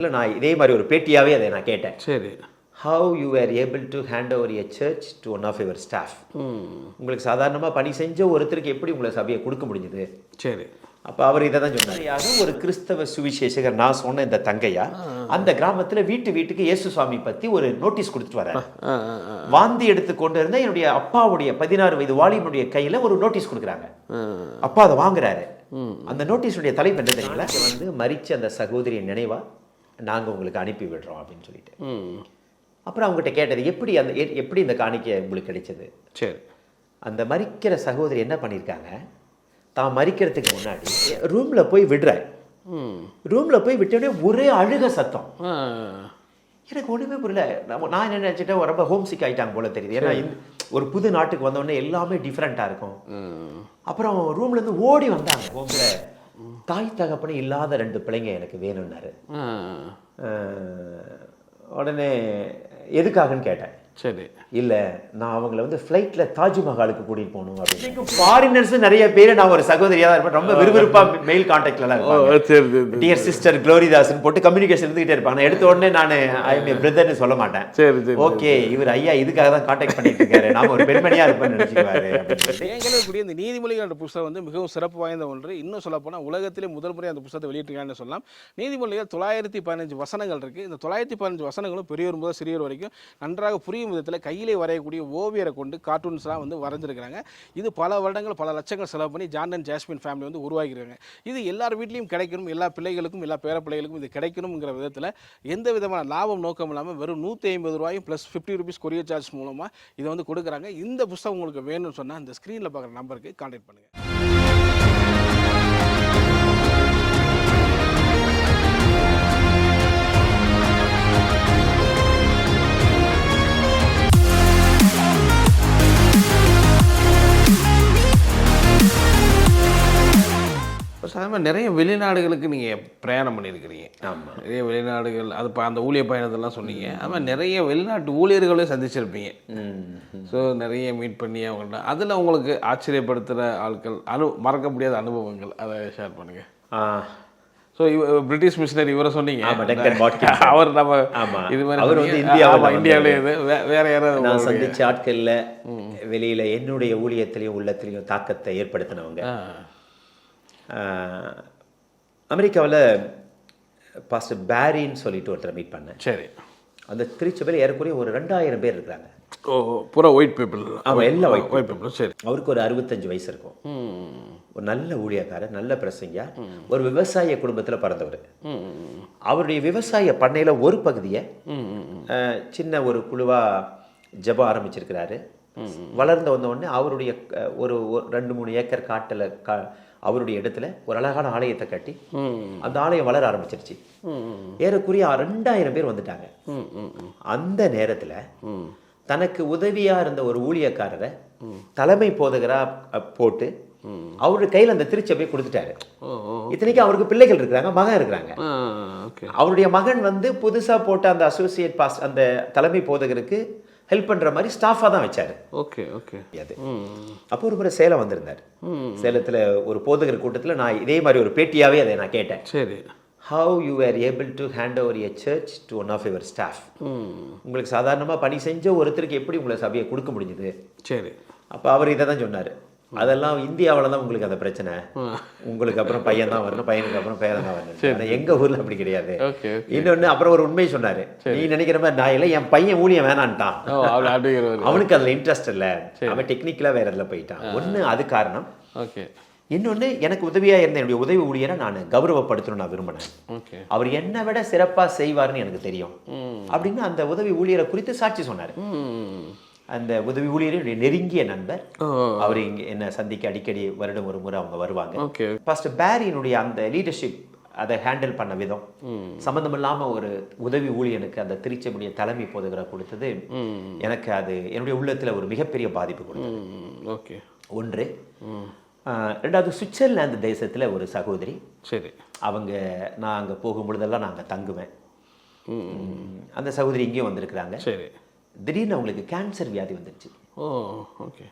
இல்லை நான் இதே மாதிரி ஒரு பேட்டியாகவே அதை நான் கேட்டேன். சரி. How you are able to hand over a church to one of your staff உங்களுக்கு சாதாரணமாக பணி செஞ்ச ஒருத்தருக்கு எப்படி உங்களை சபையை கொடுக்க முடிஞ்சுது? சரி. அப்போ அவர் இதை தான் சொன்னார். ஒரு கிறிஸ்தவ சுவிசேஷகர் நான் சொன்ன இந்த தங்கையா? அந்த கிராமத்தில் வீட்டு வீட்டுக்கு இயேசு சுவாமி பற்றி ஒரு நோட்டீஸ் கொடுத்துட்டு வராரு வாந்தி எடுத்து கொண்டு இருந்த என்னுடைய அப்பாவுடைய பதினாறு வயது வாலிபனுடைய கையில் ஒரு நோட்டீஸ் கொடுக்குறாங்க. அப்பா அதை வாங்குறாரு. அந்த நோட்டீஸுடைய தலைப்பு என்ன தெரியுங்களா? வந்து மரிச்ச அந்த சகோதரியின் நினைவா? நாங்கள் உங்களுக்கு அனுப்பி விடுறோம் அப்படின்னு சொல்லிட்டு. ம். அப்புறம் அவங்ககிட்ட கேட்டது எப்படி அந்த எப்படி இந்த காணிக்கை உங்களுக்கு கிடைச்சது? சரி. அந்த மரிக்கிற சகோதரி என்ன பண்ணியிருக்காங்க தான் மரிக்கிறதுக்கு முன்னாடி ரூமில் போய் விடுறேன் ம். ரூமில் போய் விட்டோடனே ஒரே அழுக சத்தம். எனக்கு ஒன்றுமே புரியல. நம்ம நான் என்ன நினச்சிட்டேன் ரொம்ப ஹோம் சிக் ஆகிட்டாங்க போல தெரியுது. ஏன்னா ஒரு புது நாட்டுக்கு வந்தோடனே எல்லாமே டிஃப்ரெண்ட்டாக இருக்கும். அப்புறம் ரூம்லேருந்து ஓடி வந்தாங்க. ஹோமில் தாய் தகப்பனே இல்லாத ரெண்டு பிள்ளைங்க எனக்கு வேணும்னாரு. உடனே எதுக்காகன்னு கேட்டேன். சரி. இல்ல நான் அவங்கள வந்து ஃப்ளைட்ல தாஜ்மஹாலுக்கு கூட்டிட்டு போகணும் அப்படின்னு. ஃபாரினர்ஸ் நிறைய பேர் நான் ஒரு சகோதரியா தான் இருப்பேன். ரொம்ப விறுவிறுப்பா மெயில் கான்டாக்ட்ல எல்லாம் ஓ இருப்பாங்க. சரி சரி டியர் சிஸ்டர் க்ளோரிதாஸ்னு போட்டு கம்யூனிகேஷன் இருந்துகிட்டே இருப்பாங்க. நான் எடுத்த உடனே நான் ஐ எம் பிரதர்னு சொல்ல மாட்டேன். சரி சரி ஓகே இவர் ஐயா இதுக்காக தான் கான்டாக்ட் பண்ணிட்டு இருக்காரு. நாம ஒரு பெண்மணியா இருப்பேன்னு நினைச்சுக்குவாரு. எங்களுக்குரிய இந்த நீதிமொழிகள் என்ற புத்தகம் வந்து மிகவும் சிறப்பு வாய்ந்த ஒன்று. இன்னும் சொல்லப்போனால் உலகத்திலே முதல் முறை அந்த புத்தகத்தை வெளியிட்டிருக்காங்கன்னு சொல்லலாம். நீதிமொழிகள் தொள்ளாயிரத்தி பதினஞ்சு வசனங்கள் இருக்குது இந்த தொள்ளாயிரத்தி பதினஞ்சு வசனங்களும் பெரியவர் முதல் சிறியவர் வரைக்கும் நன்றாக புரியும் விதத்தில் கையிலே வரையக்கூடிய ஓவியரை கொண்டு கார்ட்டூன்ஸ்லாம் வந்து வரைஞ்சிருக்கிறாங்க. இது பல வருடங்கள் பல லட்சங்கள் செலவு பண்ணி ஜான் அண்ட் ஜாஸ்மின் ஃபேமிலி வந்து உருவாகிருக்காங்க இது எல்லார் வீட்லேயும் கிடைக்கணும் எல்லா பிள்ளைகளுக்கும் எல்லா பேர பிள்ளைகளுக்கும் இது கிடைக்கணுங்கிற விதத்தில் எந்த விதமான லாபம் நோக்கம் இல்லாமல் வெறும் நூற்றி ஐம்பது ரூபாயும் plus fifty rupees courier charge மூலமாக இதை வந்து கொடுக்குறாங்க. இந்த புத்தகம் உங்களுக்கு வேணும்னு சொன்னால் இந்த ஸ்க்ரீனில் பார்க்குற நம்பருக்கு கான்டாக்ட் பண்ணுங்கள் இப்போ சாதாரண நிறைய வெளிநாடுகளுக்கு நீங்கள் பிரயாணம் பண்ணியிருக்கிறீங்க. ஆமா. நிறைய வெளிநாடுகள் அது இப்போ அந்த ஊழிய பயணத்தெல்லாம் சொன்னீங்க. ஆமாம் நிறைய வெளிநாட்டு ஊழியர்களே சந்திச்சிருப்பீங்க. ஸோ நிறைய மீட் பண்ணி அவங்கள்ட்ட அதில் உங்களுக்கு ஆச்சரியப்படுத்துகிற ஆட்கள் அனு மறக்க முடியாத அனுபவங்கள் அதை ஷேர் பண்ணுங்கள் ஸோ பிரிட்டிஷ் மிஷினரி இவரை சொன்னீங்க. அவர் நம்ம ஆமா. இது மாதிரி அவர். வந்து இந்தியாவுல ஆமா, இந்தியாவிலே இது வேற யாராவது நான் சந்திச்ச ஆட்கள்ல வெளியில என்னுடைய ஊழியத்திலையும் உள்ளத்திலையும் தாக்கத்தை ஏற்படுத்தினவங்க. அமெரிக்காவில் பாஸ்டர் பேரின்னு சொல்லிட்டு ஒருத்தரை மீட் பண்ணேன். சரி. அந்த திருச்சபையில் ஏறக்குறைய ஒரு ரெண்டாயிரம் பேர் இருக்கிறாங்க. ஓ பூரா ஒயிட் பீப்புள் ஆமா, எல்லாம் white ஒயிட் பீப்புள் சரி. அவருக்கு ஒரு அறுபத்தஞ்சு வயசு இருக்கும். ஒரு நல்ல ஊழியக்காரர் நல்ல பிரசங்கியா ஒரு விவசாய குடும்பத்தில் பிறந்தவர். அவருடைய விவசாய பண்ணையில் ஒரு பகுதியை சின்ன ஒரு குழுவா ஜெபம் ஆரம்பிச்சிருக்கிறாரு. வளர்ந்து வந்த உடனே அவருடைய ஒரு ரெண்டு மூணு ஏக்கர் காட்டில் கா அவருடைய இடத்துல ஒரு அழகான ஆலயத்தை கட்டி அந்த ஆலயம் வளர ஆரம்பிச்சிருச்சு. ஏறக்குறைய ரெண்டாயிரம் பேர் வந்துட்டாங்க. அந்த நேரத்துல தனக்கு உதவியா இருந்த ஒரு ஊழியக்காரரை தலைமை போதகரா அஹ், போட்டு அவருடைய கையில அந்த திருச்சபையை கொடுத்துட்டாரு. இத்தனைக்கும் அவருக்கு பிள்ளைகள் இருக்கிறாங்க மகன் இருக்கிறாங்க. அவருடைய மகன் வந்து புதுசா போட்ட அந்த அசோசியேட் பாஸ் அந்த தலைமை போதகருக்கு ஹெல்ப் பண்ற மாதிரி ஸ்டாஃபா தான் வச்சாரு. ஓகே ஓகே அது. அப்போ ஒரு முறை சேலம் வந்திருந்தார். சேலத்துல ஒரு போதகர் கூட்டத்துல நான் இதே மாதிரி ஒரு பேட்டியாவே அதை நான் கேட்டேன். சரி. How you are able to hand over a church to one of your staff உங்களுக்கு சாதாரணமா பணி செஞ்ச ஒருத்தருக்கு எப்படி உங்களை சபையை கொடுக்க முடிஞ்சுது? சரி. அப்போ அவர் இதை தான் சொன்னார். அதெல்லாம் இந்தியாவில் தான் உங்களுக்கு அந்த பிரச்சனை. உங்களுக்கு அப்புறம் பையன் தான் வரணும் பையனுக்கு அப்புறம் பேரன் தான் வரணும் ஆனா எங்க ஊர்ல அப்படி கிடையாது. ஓகே இன்னொன்னு அப்புறம் ஒரு உண்மை சொன்னாரு. நீ நினைக்கிற மாதிரி நான் இல்லை என் பையன் ஊழியம் வேணான்ட்டான். அவனுக்கு அதுல இன்ட்ரெஸ்ட் இல்ல. அவன் டெக்னிக்கலா வேற இதுல போயிட்டான். ஒண்ணு அது காரணம். ஓகே. இன்னொன்னு எனக்கு உதவியா இருந்த என்னுடைய உதவி ஊழியரை நான் கௌரவப்படுத்தணும்னு நான் விரும்பினேன். அவர் என்னை விட சிறப்பா செய்வார்னு எனக்கு தெரியும். அப்படின்னு அந்த உதவி ஊழியரை குறித்து சாட்சி சொன்னாரு. அந்த உதவி ஊழியர் என்னுடைய நெருங்கிய நண்பர் அவர் இங்க என்ன சந்திக்க அடிக்கடி வருடம் ஒரு முறை அவங்க வருவாங்க. ஃபர்ஸ்ட் பேரியினுடைய அந்த லீடர்ஷிப் அதை ஹேண்டில் பண்ண விதம். சம்மந்தம் இல்லாம ஒரு உதவி ஊழியனுக்கு அந்த திருச்சபையுடைய தலைமை போதுகிற கொடுத்தது எனக்கு அது என்னுடைய உள்ளத்துல ஒரு மிகப்பெரிய பாதிப்பு கொடுத்தது. ஓகே. ஒன்று. ரெண்டாவது சுவிட்சர்லாந்து தேசத்துல ஒரு சகோதரி. சரி. அவங்க நான் அங்க போகும் பொழுதெல்லாம் நான் அங்க தங்குவேன். அந்த சகோதரி இங்கேயும் வந்திருக்கிறாங்க. சரி. திடீர்னு அவங்களுக்கு கேன்சர் வியாதி வந்துருச்சு. ஓ ஓகே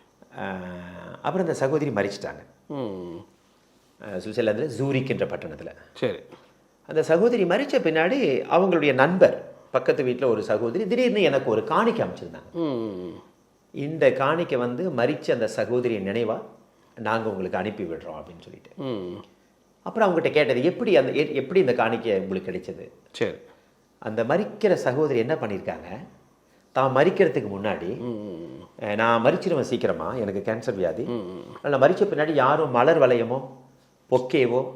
அப்புறம் அந்த சகோதரி மறிச்சிட்டாங்க. சுவிட்சர்லாந்தில் ஜூரிக் என்ற பட்டணத்தில். சரி. அந்த சகோதரி மறிச்ச பின்னாடி அவங்களுடைய நண்பர் பக்கத்து வீட்டில் ஒரு சகோதரி திடீர்னு எனக்கு ஒரு காணிக்கை அமைச்சிருந்தாங்க. இந்த காணிக்கை வந்து மறிச்ச அந்த சகோதரியின் நினைவா நாங்கள் உங்களுக்கு அனுப்பி விடுறோம் அப்படின்னு சொல்லிட்டு. அப்புறம் அவங்ககிட்ட கேட்டது எப்படி அந்த எப்படி இந்த காணிக்கை உங்களுக்கு கிடைச்சது? சரி. அந்த மறிக்கிற சகோதரி என்ன பண்ணியிருக்காங்க தான் மறிக்கிறதுக்கு முன்னாடி நான் மறிச்சிருவேன் சீக்கிரமா எனக்கு கேன்சர் வியாதி. நான் மறிச்ச பின்னாடி யாரும் மலர் வளையமோ பொக்கேவோ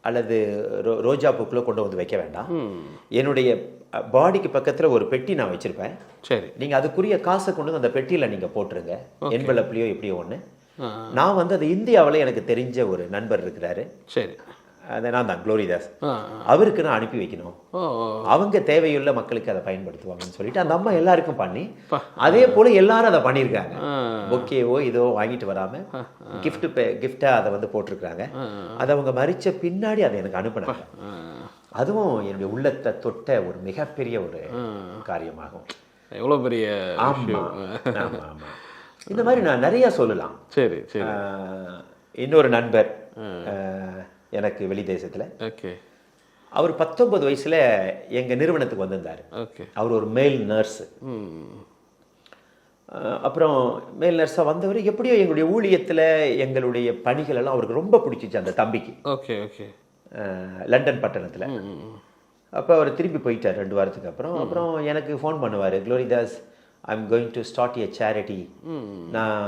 அல்லது ரோ- ரோஜா பூக்களோ கொண்டு வந்து வைக்க வேண்டாம். என்னுடைய பாடிக்கு பக்கத்தில் ஒரு பெட்டி நான் வச்சிருப்பேன். சரி. நீங்கள் அதுக்குரிய காசை கொண்டு வந்து அந்த பெட்டியில் நீங்கள் போட்டுருங்க. என்வெலப்லேயோ எப்படியோ ஒன்று. நான் வந்து அது இந்தியாவில் எனக்கு தெரிஞ்ச ஒரு நண்பர் இருக்கிறாரு. சரி. நான் தான் குளோரிதாஸ் அவருக்கு நான் அனுப்பி வைக்கணும். அவங்க தேவையுள்ள மக்களுக்கு அதை பயன்படுத்துவாங்கன்னு சொல்லிட்டு அந்த அம்மா எல்லாருக்கும் பண்ணி அதே போல எல்லாரும் அதை பண்ணியிருக்காங்க. பொக்கேவோ இதோ வாங்கிட்டு வராம கிஃப்ட் கிஃப்டா அதை வந்து போட்டிருக்காங்க அதை அவங்க மறிச்ச பின்னாடி அதை எனக்கு அனுப்புனாங்க. அதுவும் என்னுடைய உள்ளத்தை தொட்ட ஒரு மிகப்பெரிய ஒரு காரியமாகும். எவ்வளோ பெரிய இந்த மாதிரி நான் நிறைய சொல்லலாம். சரி சரி. இன்னொரு நண்பர் எனக்கு வெளி தேசத்துல. ஓகே அவர் பத்தொன்பது வயசுல எங்க நிறுவனத்துக்கு வந்திருந்தாரு. ஓகே அவர் ஒரு மேல் நர்ஸ் ம் அப்புறம் மேல் நர்ஸாக வந்தவர் எப்படியோ எங்களுடைய ஊழியத்துல எங்களுடைய பணிகள் எல்லாம் அவருக்கு ரொம்ப பிடிச்சிச்சு அந்த தம்பிக்கு. ஓகே ஓகே லண்டன் பட்டணத்துல. அப்போ அவர் திரும்பி போயிட்டார் ரெண்டு வாரத்துக்கு அப்புறம். அப்புறம் எனக்கு ஃபோன் பண்ணுவார் Gloridas I am going to start a charity நான்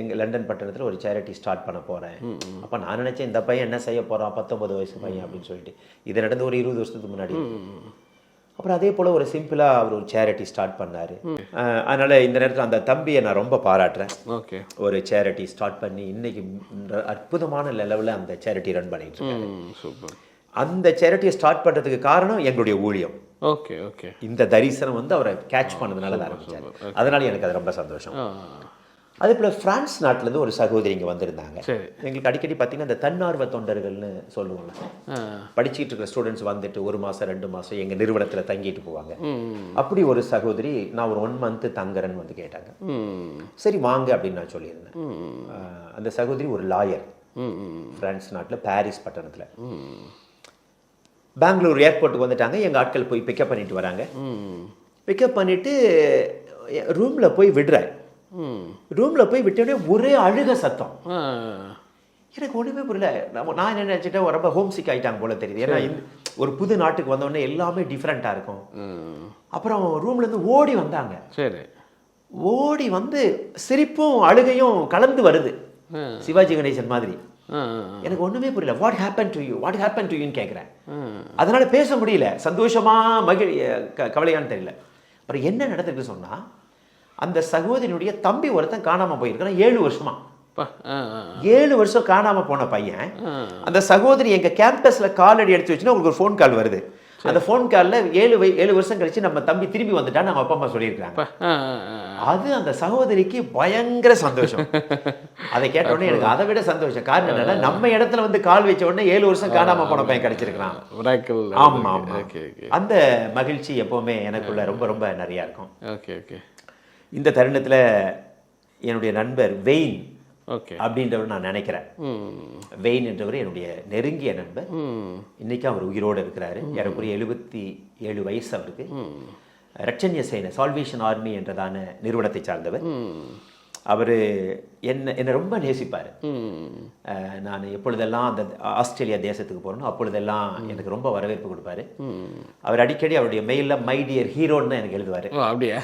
எங்கள் லண்டன் பட்டணத்தில் ஒரு சேரிட்டி ஸ்டார்ட் பண்ண போகிறேன் அப்போ நான் நினச்சேன் இந்த பையன் என்ன செய்ய போகிறான் பத்தொன்பது வயசு பையன் அப்படின்னு சொல்லிட்டு. இது நடந்து ஒரு இருபது வருஷத்துக்கு முன்னாடி. அப்புறம் அதே போல் ஒரு சிம்பிளாக அவர் ஒரு சேரிட்டி ஸ்டார்ட் பண்ணார். அதனால் இந்த நேரத்தில் அந்த தம்பியை நான் ரொம்ப பாராட்டுறேன். ஓகே. ஒரு சேரிட்டி ஸ்டார்ட் பண்ணி இன்னைக்கு அற்புதமான லெவலில் அந்த சேரிட்டி ரன் பண்ணிட்டு சூப்பர் அந்த சேரிட்டியை ஸ்டார்ட் பண்ணுறதுக்கு காரணம் எங்களுடைய ஊழியம். Okay okay. இந்த தரிசனம் வந்து அவரை கேட்ச் பண்ணதுனால தான் ஆரம்பிச்சார். அதனால எனக்கு அது ரொம்ப சந்தோஷம். அதே போல் பிரான்ஸ் நாட்டிலேருந்து ஒரு சகோதரி இங்கே வந்திருந்தாங்க. எங்களுக்கு அடிக்கடி பார்த்தீங்கன்னா இந்த தன்னார்வ தொண்டர்கள்னு சொல்லுவோம்ல ஆ. படிச்சுட்டு இருக்கிற ஸ்டூடெண்ட்ஸ் வந்துட்டு ஒரு மாதம் ரெண்டு மாதம் எங்கள் நிறுவனத்தில் தங்கிட்டு போவாங்க. அப்படி ஒரு சகோதரி நான் ஒரு ஒன் மந்த்து தங்குறேன்னு வந்து கேட்டாங்க. சரி வாங்க அப்படின்னு நான் சொல்லியிருந்தேன். அந்த சகோதரி ஒரு லாயர் ம் ம் பிரான்ஸ் நாட்டில் பாரிஸ் பட்டணத்தில். பெங்களூர் ஏர்போர்ட்டுக்கு வந்துட்டாங்க. எங்கள் ஆட்கள் போய் பிக்கப் பண்ணிட்டு வராங்க. பிக்கப் பண்ணிட்டு ரூமில் போய் விடுறாரு ம். ரூமில் போய் விட்டோடனே ஒரே அழுக சத்தம். எனக்கு ஒன்றுமே புரியல. நம்ம நான் என்ன நினச்சிட்டேன் ரொம்ப ஹோம் சிக் ஆகிட்டாங்க போல தெரியுது. ஏன்னா ஒரு புது நாட்டுக்கு வந்தோடனே எல்லாமே டிஃப்ரெண்ட்டாக இருக்கும். அப்புறம் ரூம்லேருந்து ஓடி வந்தாங்க. சரி. ஓடி வந்து சிரிப்பும் அழுகையும் கலந்து வருது. சிவாஜி கணேசன் மாதிரி. எனக்கு ஒன்றுமே புரியல. What happen to you what happen to யூன்னு கேட்குறேன் அதனால பேச முடியல. சந்தோஷமா மகிழ் கவலையான்னு தெரியல. அப்புறம் என்ன நடந்திருக்கு சொன்னா அந்த சகோதரியுடைய தம்பி ஒருத்தன் காணாம போயிருக்கான் ஏழு வருஷமா. ஏழு வருஷம் காணாம போன பையன். அந்த சகோதரி எங்க கேம்பஸ்ல காலடி எடுத்து வச்சுன்னா உங்களுக்கு ஒரு ஃபோன் கால் வருது. அந்த ஃபோன் கால்ல ஏழு வய- ஏழு வருஷம் கழிச்சு நம்ம தம்பி திரும்பி வந்துட்டான்னு அவங்க அப்பா அம்மா சொல்லியிருக்காங்க அது அந்த சகோதரிக்கு பயங்கர சந்தோஷம். அதை கேட்ட உடனே எனக்கு அதை விட சந்தோஷம். காரணம் என்னன்னா நம்ம இடத்துல வந்து கால் வச்ச உடனே ஏழு வருஷம் காணாம போன பையன் கிடைச்சிருக்கான் மிராக்கிள். ஆமா அந்த மகிழ்ச்சி எப்பவுமே எனக்குள்ள ரொம்ப ரொம்ப நிறையா இருக்கும். Okay okay. இந்த தருணத்துல என்னுடைய நண்பர் வெயின் ஓகே. அப்படின்றவர் நான் நினைக்கிறேன். வெயின் என்றவர் என்னுடைய நெருங்கிய நண்பர். இன்னைக்கு அவர் உயிரோடு இருக்கிறாரு. ஏறக்குறைய எழுபத்தி ஏழு வயசு அவருக்கு. ரட்சன்ய சேனை சால்வேஷன் ஆர்மி என்றதான நிறுவனத்தை சார்ந்தவர். அவர் என்ன என்னை ரொம்ப நேசிப்பார். நான் எப்பொழுதெல்லாம் அந்த ஆஸ்திரேலியா தேசத்துக்கு போகிறேனோ அப்பொழுதெல்லாம் எனக்கு ரொம்ப வரவேற்பு கொடுப்பாரு. அவர் அடிக்கடி அவருடைய மெயிலில் மை டியர் ஹீரோன்னு எனக்கு எழுதுவார். அப்படியா?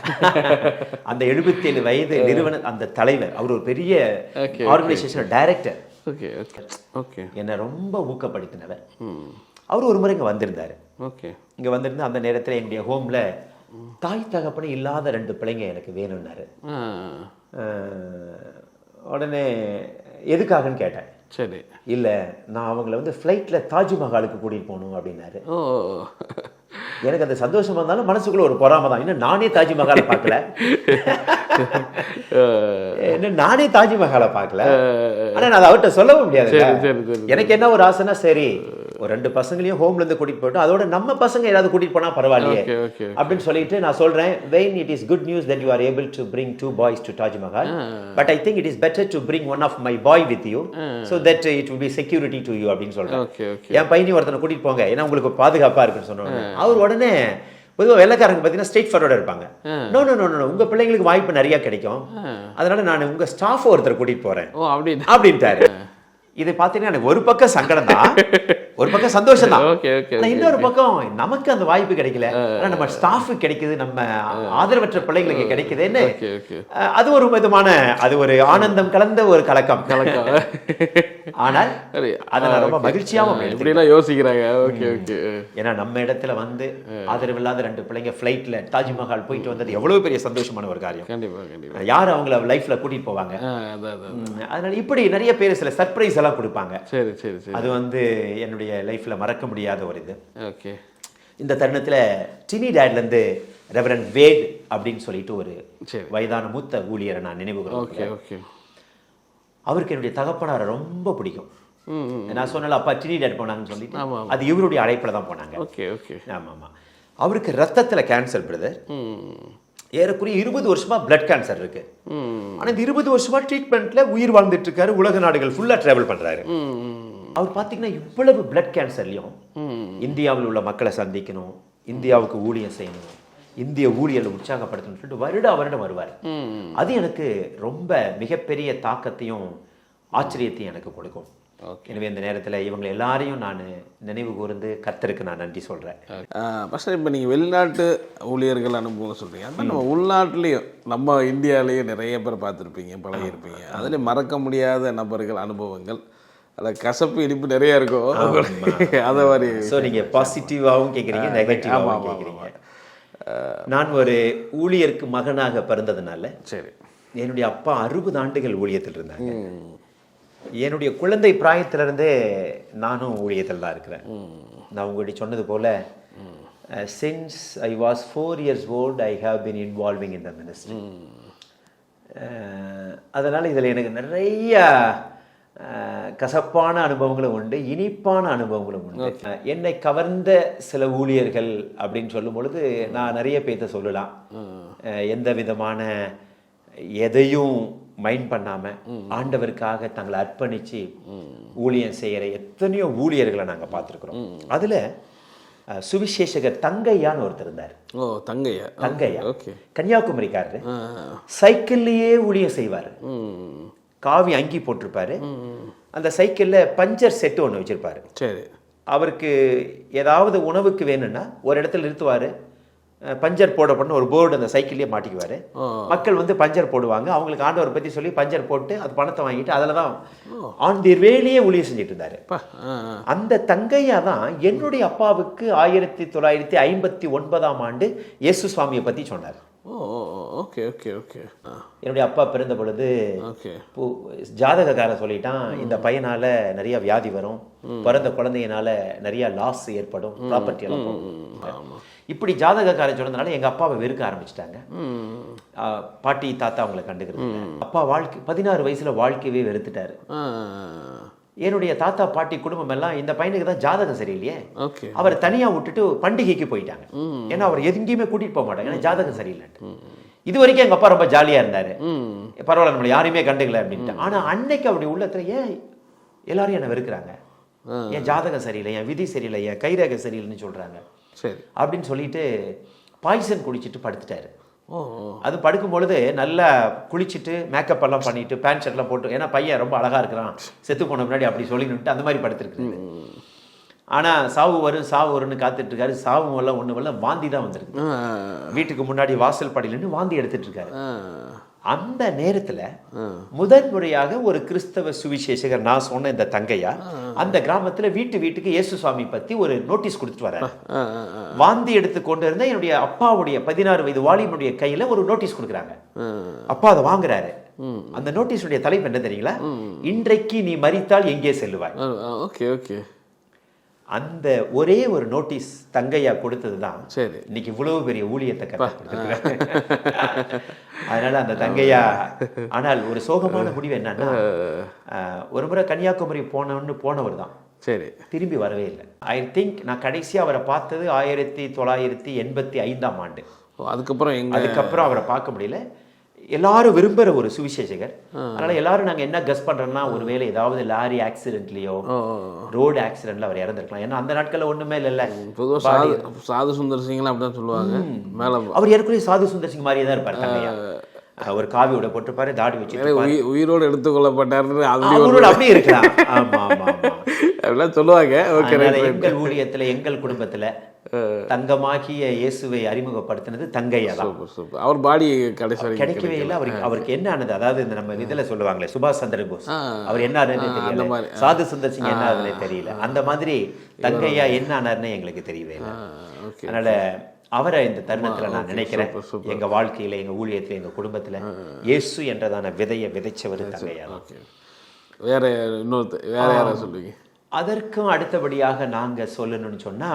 அந்த 77 வயது நிறுவன அந்த தலைவர் அவர் ஒரு பெரிய organisation director okay okay okay. என்னை ரொம்ப ஊக்கப்படுத்தினவர். அவர் ஒரு முறை இங்கே வந்திருந்தார். ஓகே. இங்கே வந்திருந்து அந்த நேரத்தில் என்னுடைய ஹோமில் தாய் தகப்பனே இல்லாத ரெண்டு பிள்ளைங்க எனக்கு வேணும்னாரு. உடனே எதுக்காகன்னு கேட்டேன். சரி. இல்லை நான் அவங்கள வந்து ஃப்ளைட்டில் தாஜ்மஹாலுக்கு கூட்டிகிட்டு போகணும் அப்படின்னாரு. ஓ. எனக்கு அந்த சந்தோஷமா இருந்தாலும் மனசுக்குள்ள ஒரு பொறாம தான். இன்னும் நானே தாஜ்மஹாலை பார்க்கல. இன்னும் நானே தாஜ்மஹாலை பார்க்கல. ஆனா நான் அவர்கிட்ட சொல்லவும் முடியாது. எனக்கு என்ன ஒரு ஆசைனா சரி ஒரு ரெண்டு பசங்களையும் ஹோம்ல இருந்து கூட்டிட்டு போயிட்டோம் அதோட நம்ம பசங்க ஏதாவது கூட்டிட்டு போனா பரவாயில்லையே அப்படின்னு சொல்லிட்டு நான் சொல்றேன். When it is good news that you are able to bring two boys to Taj Mahal but I think it is better to bring one of my boy with you so that it will be security to you அப்படின்னு சொல்றேன். என் பையனையும் ஒருத்தனை கூட்டிட்டு போங்க. ஏன்னா உங்களுக்கு பாதுகாப்பா இருக்குன்னு சொன்னோம் அவர் உடனே பொதுவாக வெள்ளக்காரங்க பார்த்தீங்கன்னா ஸ்ட்ரெயிட் ஃபார்வர்டாக இருப்பாங்க. நோ நோ நோ நோ உங்க பிள்ளைங்களுக்கு வாய்ப்பு நிறைய கிடைக்கும். அதனால நான் உங்க ஸ்டாஃப் ஒருத்தர் கூட்டிட்டு போறேன். அப்படின்னு. அப்படின்ட்டாரு. இது பார்த்தீங்கன்னா எனக்கு ஒரு பக்கம் சங்கடம் தான் ஒரு பக்கம் சந்தோஷம் தான் இன்னொரு பக்கம் நமக்கு அந்த வாய்ப்பு கிடைக்கல. ஆனா நம்ம ஸ்டாஃப் கிடைக்குது நம்ம ஆதரவற்ற பிள்ளைங்களுக்கு கிடைக்குதுன்னு அது ஒரு விதமான அது ஒரு ஆனந்தம் கலந்த ஒரு கலக்கம். ஆனால் சரி அதை நான் ரொம்ப எடுத்துக்கிறேன். இப்படிலாம் யோசிக்கிறாங்க. ஓகே ஓகே ஏன்னா நம்ம இடத்துல வந்து ஆதரவில்லாத ரெண்டு பிள்ளைங்க ஃப்ளைட்ல தாஜ்மஹால் போயிட்டு வந்தது எவ்வளவு பெரிய சந்தோஷமான ஒரு காரியம். கண்டிப்பா கண்டிப்பா. யார் அவங்கள லைஃப்ல கூட்டிட்டு போவாங்க? அதனால இப்படி நிறைய பேர் சில சர்ப்ரைஸ் எல்லாம் கொடுப்பாங்க. சரி சரி சரி. அது வந்து என்னுடைய லைஃப்ல மறக்க முடியாத ஒரு இது. ஓகே இந்த தருணத்துல டினி டேட்ல இருந்து ரெவரன் வேட் அப்படின்னு சொல்லிட்டு ஒரு வயதான மூத்த ஊழியரை நான் நினைவு ஓகே. ஓகே அவருக்கு என்னுடைய தகப்பனாரை ரொம்ப பிடிக்கும். நான் சொன்னல அப்பா டினி டேட் போனாங்கன்னு சொல்லிட்டு அது இவருடைய அழைப்புல தான் போனாங்க. ஓகே ஓகே ஆமா ஆமா. அவருக்கு ரத்தத்துல கேன்சர் பிரதர் ஏறக்குறைய இருபது வருஷமா பிளட் கேன்சர் இருக்கு. ம் ஆனா இந்த இருபது வருஷமா ட்ரீட்மெண்ட்ல உயிர் வாழ்ந்துட்டு இருக்காரு உலக நாடுகள் ஃபுல்லா டிராவல் பண்றாரு. அவர் பாத்தீங்கன்னா இவ்வளவு பிளட் கேன்சர்லயும் ம். இந்தியாவில் உள்ள மக்களை சந்திக்கணும் இந்தியாவுக்கு ஊழியம் செய்யணும் இந்திய ஊழியர்களை உற்சாகப்படுத்தணும்னு சொல்லிட்டு வருட வருடம் வருவார். அது எனக்கு ரொம்ப மிகப்பெரிய தாக்கத்தையும் ஆச்சரியத்தையும் எனக்கு கொடுக்கும். ஓகே. எனவே இந்த நேரத்துல இவங்க எல்லாரையும் நான் நினைவு கூர்ந்து கர்த்தருக்கு நான் நன்றி சொல்றேன். ஃபஸ்ட்டு இப்போ நீங்கள் வெளிநாட்டு ஊழியர்கள் அனுபவம் சொல்கிறீங்க அது நம்ம உள்நாட்டிலையும் நம்ம இந்தியாவிலேயும் நிறைய பேர் பார்த்துருப்பீங்க பழகியிருப்பீங்க. அதுலேயும் மறக்க முடியாத நபர்கள் அனுபவங்கள். அதில் கசப்பு இனிப்பு நிறைய இருக்கும். அதை மாதிரி ஸோ நீங்க பாசிட்டிவாகவும் கேட்குறீங்க நெகட்டிவாகவும் கேட்குறீங்க நான் ஒரு ஊழியருக்கு மகனாக பிறந்ததுனால சரி. என்னுடைய அப்பா அறுபது ஆண்டுகள் ஊழியத்தில் இருந்தாங்க. என்னுடைய குழந்தை பிராயத்திலிருந்தே நானும் ஊழியத்தில் தான் இருக்கிறேன். நான் உங்கள்கிட்ட சொன்னது போல since I was four years old I have been involving in the ministry அதனால் இதில் எனக்கு நிறைய கசப்பான அனுபவங்களும் உண்டு இனிப்பான அனுபவங்களும் உண்டு. என்னை கவர்ந்த சில ஊழியர்கள் அப்படின்னு சொல்லும் பொழுது நான் நிறைய பேர்த்த சொல்லலாம். எந்த விதமான எதையும் மைண்ட் பண்ணாம ஆண்டவருக்காக தங்களை அர்ப்பணிச்சு ஊழியம் செய்யற எத்தனையோ ஊழியர்களை நாங்க பார்த்துருக்குறோம். அதுல சுவிசேஷகர் தங்கையான்னு ஒருத்தர் இருந்தார். ஓ தங்கையா? தங்கையா. கன்னியாகுமரிக்காரரு. சைக்கிள்லயே ஊழியம் செய்வார். காவி அங்கி போட்டிருப்பாரு. அந்த சைக்கிள்ல பஞ்சர் செட்டு ஒன்று வச்சிருப்பாரு. சரி. அவருக்கு ஏதாவது உணவுக்கு வேணும்னா ஒரு இடத்துல நிறுத்துவாரு. பஞ்சர் போடப்படணும் ஒரு போர்டு அந்த சைக்கிள்லயே மாட்டிக்குவாரு. மக்கள் வந்து பஞ்சர் போடுவாங்க. அவங்களுக்கு ஆண்டவரை பத்தி சொல்லி பஞ்சர் போட்டு அது பணத்தை வாங்கிட்டு அதில் தான் ஆன் தி வேலையே ஊழியம் செஞ்சுட்டு இருந்தாரு. அந்த தங்கையா தான் என்னுடைய அப்பாவுக்கு ஆயிரத்தி தொள்ளாயிரத்தி ஐம்பத்தி ஒன்பதாம் ஆண்டு இயேசு சுவாமியை பத்தி சொன்னார். Okay okay okay. என்னுடைய அப்பா பிறந்த பொழுது ஜாதகக்காரன் சொல்லிட்டான் இந்த பையனால நிறைய வியாதி வரும் பிறந்த குழந்தையினால நிறைய லாஸ் ஏற்படும் ப்ராப்பர்ட்டி எல்லாம் இப்படி ஜாதகக்காரன் சொன்னதுனால எங்க அப்பாவை வெறுக்க ஆரம்பிச்சிட்டாங்க. பாட்டி தாத்தா அவங்கள கண்டுக்கிறது. அப்பா வாழ்க்கை பதினாறு வயசுல வாழ்க்கையவே வெறுத்துட்டாரு. என்னுடைய தாத்தா பாட்டி குடும்பம் எல்லாம் இந்த பையனுக்கு தான் ஜாதகம் சரியில்லையே. அவரை தனியா விட்டுட்டு பண்டிகைக்கு போயிட்டாங்க. ஏன்னா அவர் எங்கேயுமே கூட்டிட்டு போக மாட்டாங்க. ஏன்னா ஜாதகம் சரியில்லைன்ட்டு. இது வரைக்கும் எங்க அப்பா ரொம்ப ஜாலியா இருந்தாரு. பரவாயில்ல நம்மளை யாரையுமே கண்டுக்கல அப்படின்ட்டு. ஆனா அன்னைக்கு அப்படி உள்ளத்துல ஏன் எல்லாரும் என்ன வெறுக்கிறாங்க. என் ஜாதகம் சரியில்லை என் விதி சரியில்லை என் கைரேகை சரியில்லைன்னு சொல்றாங்க. சரி. அப்படின்னு சொல்லிட்டு பாய்சன் குடிச்சிட்டு படுத்துட்டாரு. அது படுக்கும் பொழுது நல்லா குளிச்சுட்டு மேக்கப் எல்லாம் பண்ணிட்டு பேண்ட் ஷர்ட்லாம் போட்டு ஏன்னா பையன் ரொம்ப அழகா இருக்கிறான். செத்து போன முன்னாடி அப்படி சொல்லிட்டு அந்த மாதிரி படுத்துருக்கு ஆனா சாவு வரும் சாவு வரும்னு காத்துட்டு இருக்காரு. சாவு வரல ஒண்ணு வரல வாந்தி தான் வந்திருக்கு. வீட்டுக்கு முன்னாடி வாசல் படியில நின்னு வாந்தி எடுத்துட்டு இருக்காரு. அந்த நேரத்துல. முதன் முறையாக ஒரு கிறிஸ்தவ சுவிசேஷகர் நான் சொன்ன இந்த தங்கையா அந்த கிராமத்துல வீட்டு வீட்டுக்கு இயேசு சுவாமி பத்தி ஒரு நோட்டீஸ் கொடுத்துட்டு ஆ வாந்தி எடுத்து கொண்டு இருந்த என்னுடைய அப்பாவுடைய பதினாறு வயது வாலிபனுடைய கையில ஒரு நோட்டீஸ் கொடுக்குறாங்க. அப்பா அதை வாங்குறாரு. அந்த நோட்டீஸுடைய தலைப்பு என்ன தெரியுங்களா? இன்றைக்கு நீ மரித்தால் எங்கே செல்லுவாய்? Okay okay. அந்த ஒரே ஒரு நோட்டீஸ் தங்கையா கொடுத்தது தான் சரி. இன்னைக்கு இவ்வளவு பெரிய ஊழியத்தை அதனால அந்த தங்கையா ஆனால் ஒரு சோகமான முடிவு என்னன்னா ஒரு முறை கன்னியாகுமரி போனவன்னு போனவர் தான். சரி. திரும்பி வரவே இல்லை. ஐ திங்க் நான் கடைசியா அவரை பார்த்தது ஆயிரத்தி தொள்ளாயிரத்தி எண்பத்தி ஐந்தாம் ஆண்டு. அதுக்கப்புறம் அதுக்கப்புறம் அவரை பார்க்க முடியல. எல்லாரும் விரும்புகிற ஒரு சுவிசேஷகர். அதனால எல்லாரும் நாங்க என்ன கஸ் பண்றோம்னா ஒருவேளை ஏதாவது லாரி ஆக்சிடென்ட்லயோ ரோடு ஆக்சிடென்ட்ல அவர் இறந்துருக்கலாம். ஏன்னா அந்த நாட்கள்ல ஒண்ணுமே இல்லைல்ல. பொதுவாக சாது சுந்தர் சிங்லாம் அப்படிதான் சொல்லுவாங்க. மேலே அவர் ஏற்கனவே சாது சுந்தர் சிங் மாதிரியே தான் இருப்பார் தங்கையா. ஒரு காவியோட போட்டிருப்பாரு தாடி வச்சு உயிர் உயிரோடு அவரோட அப்படியே இருக்கலாம். ஆமா ஆமா ஆமா. அப்படிலாம் சொல்லுவாங்க. ஓகே எங்கள் ஊழியத்துல எங்கள் குடும்பத்துல தங்கமாகிய இயேசுவை அறிமுகப்படுத்தினது தங்கையா அவர் பாடி கடைசி கிடைக்கவே இல்லை. அவருக்கு அவருக்கு என்ன ஆனது? அதாவது இந்த நம்ம இதுல சொல்லுவாங்களே சுபாஷ் சந்திர போஸ். அவர் என்ன தெரியல. சாது சுந்தர் சிங் என்ன ஆகுதுன்னே தெரியல. அந்த மாதிரி தங்கையா என்ன ஆனாருன்னு எங்களுக்கு தெரியவே இல்லை. அதனால அவரை இந்த தருணத்துல நான் நினைக்கிறேன். எங்க வாழ்க்கையில எங்க ஊழியத்துல எங்க குடும்பத்துல இயேசு என்றதான விதையை விதைச்சவர் தங்கையா வேற இன்னொருத்த வேற யாரா சொல்லுவீங்க? அதற்கும் அடுத்தபடியாக நாங்க சொல்லணும்னு சொன்னா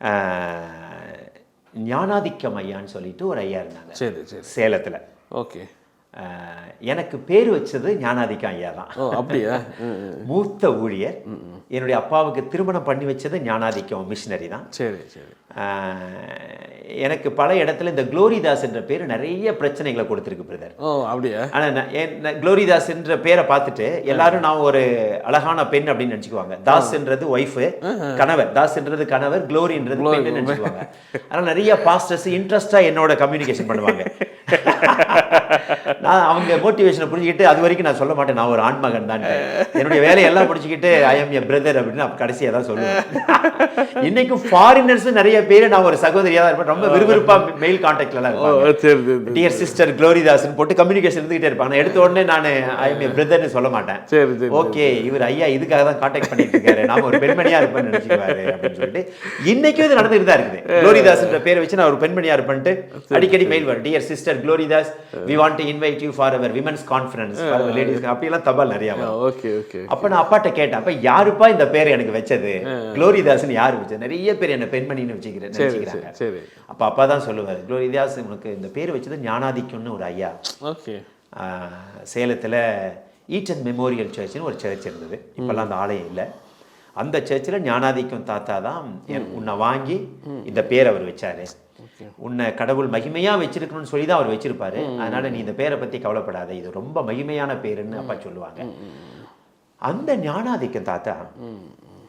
ஆஹ், ஞானாதிக்கம் ஐயான்னு சொல்லிட்டு ஒரு ஐயா இருந்தாங்க. சரி சரி. சேலத்துல. ஓகே. எனக்கு பேர் வச்சது ஞானாதிக்கம் ஐயா தான். அப்படியா. மூத்த ஊழியர். என்னுடைய அப்பாவுக்கு திருமணம் பண்ணி வச்சது ஞானாதிக்கம் மிஷினரி தான். சரி சரி. எனக்கு பல இடத்துல இந்த குளோரிதாஸ் என்ற பேர் நிறைய பிரச்சனைகளை கொடுத்துருக்கு பிரதர். ஓ அப்படியா? ஆனா நான் ஏன் நான் குளோரிதாஸ் என்ற பேரை பார்த்துட்டு எல்லாரும் நான் ஒரு அழகான பெண் அப்படின்னு நினைச்சுக்குவாங்க. தாஸ்ன்றது ஒய்ஃப் கணவர். தாஸ்ன்றது கணவர் குளோரின்றது பெண் நினைச்சுக்குவாங்க. அதனால நிறைய பாஸ்டர்ஸ் இன்ட்ரெஸ்டா என்னோட கம்யூனிகேஷன் பண்ணுவாங்க. நான் அவங்க மோட்டிவேஷனை புரிஞ்சுக்கிட்டு அது வரைக்கும் நான் சொல்ல மாட்டேன். நான் ஒரு ஆண்மகன் தான். என்னுடைய வேலையெல்லாம் முடிச்சுக்கிட்டு ஐ எம் எ பிரதர் அப்படின்னு நான் கடைசியாக தான் சொல்லுவேன். இன்னைக்கும் ஃபாரினர்ஸ் நிறைய பேர் நான் ஒரு சகோதரியா தான் இருப்பேன். ரொம்ப விறுவிறுப்பா மெயில் கான்டாக்ட்ல ஓ இருப்பாங்க. சரி சரி டியர் சிஸ்டர் க்ளோரிதாஸ்னு போட்டு கம்யூனிகேஷன் இருந்துகிட்டே இருப்பாங்க. எடுத்த உடனே நான் ஐ எம் எ பிரதர்னு சொல்ல மாட்டேன். சரி ஓகே இவர் ஐயா இதுக்காக தான் காண்டாக்ட் பண்ணிட்டு இருக்காரு. நாம ஒரு பெண்மணியா இருப்பேன்னு நினைச்சுக்குவாரு அப்படின்னு சொல்லிட்டு இன்னைக்கும் இது நடந்துட்டு தான் இருக்குது. குளோரிதாஸ்ன்ற பேரை வச்சு நான் ஒரு பெண்மணியா இருப்பேன்ட்டு அடிக்கடி மெயில் வரும். Dear sister Gloridas we want to invite you for our women's conference for ladies அப்படியெல்லாம் தபால் நிறைய ஓகே ஓகே அப்ப நான் அப்பாட்ட கேட்டேன். அப்ப யாருப்பா இந்த பேர் எனக்கு வச்சது? குளோரிதாஸ்னு யாரு வச்சது? நிறைய பேர் என்ன பெண்மணின்னு வச்சுக்கிறேன் நினைச்சுக்கிறாங்க. சரி. அப்ப அப்பா தான் சொல்லுவார் குளோரிதாஸ் உனக்கு இந்த பேர் வச்சது ஞானாதிக்கம்னு ஒரு ஐயா. ஓகே சேலத்துல ஈட்டன் மெமோரியல் சர்ச்னு ஒரு சர்ச் இருந்தது. இப்பெல்லாம் அந்த ஆலயம் இல்லை. அந்த சர்ச்சில் ஞானாதிக்கம் தாத்தா தான் உன்னை வாங்கி இந்த பேர் அவர் வச்சாரு. உன்னை கடவுள் மகிமையா வச்சிருக்கணும்னு சொல்லி தான் அவர் வச்சிருப்பாரு. அதனால நீ இந்த பேரை பத்தி கவலைப்படாத. இது ரொம்ப மகிமையான பேருன்னு அப்பா சொல்லுவாங்க. அந்த ஞானாதிக்கம் தாத்தா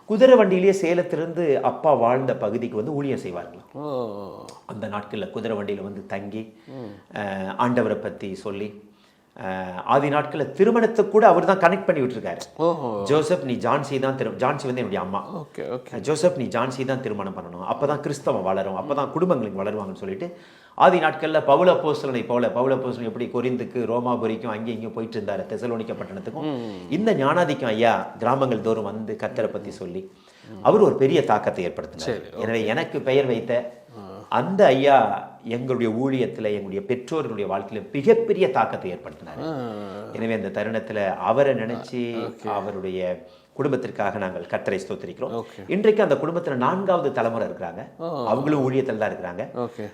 குதிரை வண்டியிலேயே சேலத்திலிருந்து அப்பா வாழ்ந்த பகுதிக்கு வந்து ஊழியம் செய்வார்களாம் அந்த நாட்களில் குதிரை வண்டியில் வந்து தங்கி அஹ், ஆண்டவரை பற்றி சொல்லி ஆதி நாட்களில் திருமணத்தை கூட அவர் தான் கனெக்ட் பண்ணி விட்டுருக்காரு. ஜோசப் நீ ஜான்சி தான் திரு ஜான்சி வந்து என்னுடைய அம்மா. Okay okay. ஜோசப் நீ ஜான்சி தான் திருமணம் பண்ணணும். அப்பதான் கிறிஸ்தவம் வளரும். அப்பதான் குடும்பங்களுக்கு வளருவாங்கன்னு சொல்லிட்டு ஆதி நாட்களில் பவுல போஸ்தலனை போல பவுல போஸ்தலன் எப்படி கொரிந்துக்கு ரோமாபுரிக்கும் அங்கேயும் இங்கேயும் போயிட்டு இருந்தாரு தெசலோனிக்க பட்டணத்துக்கும். இந்த ஞானாதிக்கம் ஐயா கிராமங்கள் தோறும் வந்து கத்தரை பத்தி சொல்லி அவர் ஒரு பெரிய தாக்கத்தை ஏற்படுத்தினார். எனவே எனக்கு பெயர் வைத்த அந்த ஐயா எங்களுடைய ஊழியத்துல எங்களுடைய பெற்றோர்களுடைய வாழ்க்கையில மிகப்பெரிய தாக்கத்தை ஏற்படுத்தினார். எனவே அந்த தருணத்துல அவரை நினைச்சு அவருடைய குடும்பத்திற்காக நாங்கள் கத்தரை ஸ்தோத்திரிக்கிறோம். இன்றைக்கு அந்த குடும்பத்துல நான்காவது தலைமுறை இருக்கிறாங்க. அவங்களும் ஊழியத்தில் தான் இருக்கிறாங்க.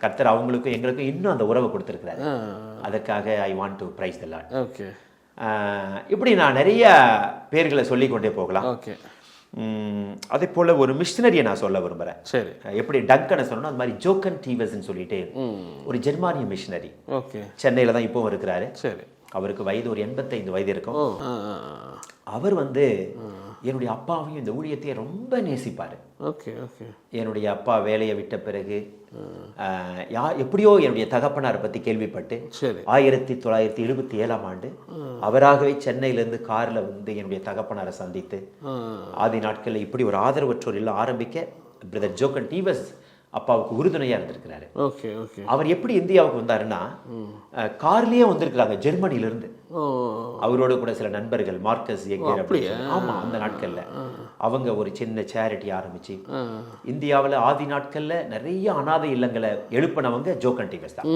கர்த்தர் அவங்களுக்கும் எங்களுக்கும் இன்னும் அந்த உறவை கொடுத்திருக்கிறாரு. அதற்காக I want to praise the Lord இப்படி நான் நிறைய பேர்களை சொல்லிக் கொண்டே போகலாம். ஓகே. அதே போல ஒரு மிஷினரியை நான் சொல்ல விரும்புறேன். சரி. எப்படி டங்கனை சொல்லணும் அது மாதிரி ஜோக்கன் டீவஸ்ன்னு சொல்லிட்டு ஒரு ஜெர்மானிய மிஷினரி ஓகே. சென்னையில தான் இப்பவும் இருக்கிறாரு. சரி. அவருக்கு வயது ஒரு எண்பத்தைந்து வயது இருக்கும். அவர் வந்து என்னுடைய அப்பாவையும் இந்த ஊழியத்தையே ரொம்ப நேசிப்பாரு. Okay okay. என்னுடைய அப்பா வேலையை விட்ட பிறகு யா எப்படியோ என்னுடைய தகப்பனாரை பத்தி கேள்விப்பட்டு ஆயிரத்தி தொள்ளாயிரத்தி எழுபத்தி ஏழாம் ஆண்டு அவராகவே சென்னையிலேருந்து கார்ல வந்து என்னுடைய தகப்பனாரை சந்தித்து ஆதி நாட்களில் இப்படி ஒரு ஆதரவற்றோர் இல்லம் ஆரம்பிக்க பிரதர் ஜோக்கன் டீவஸ் அப்பாவுக்கு உறுதுணையா இருந்திருக்கிறாரு. Okay okay. அவர் எப்படி இந்தியாவுக்கு வந்தாருன்னா கார்லயே வந்திருக்கிறாங்க ஜெர்மனில இருந்து ஓ அவரோட கூட சில நண்பர்கள் மார்க்கஸ் எங்கேர் அப்படின்னு சொல்லி. ஆமா அந்த நாட்கள்ல. அவங்க ஒரு சின்ன சேரிட்டி ஆரம்பிச்சு இந்தியாவுல ஆதி நாட்கள்ல நிறைய அனாதை இல்லங்களை எழுப்பினவங்க ஜோக்கன் டீவஸ் தான்.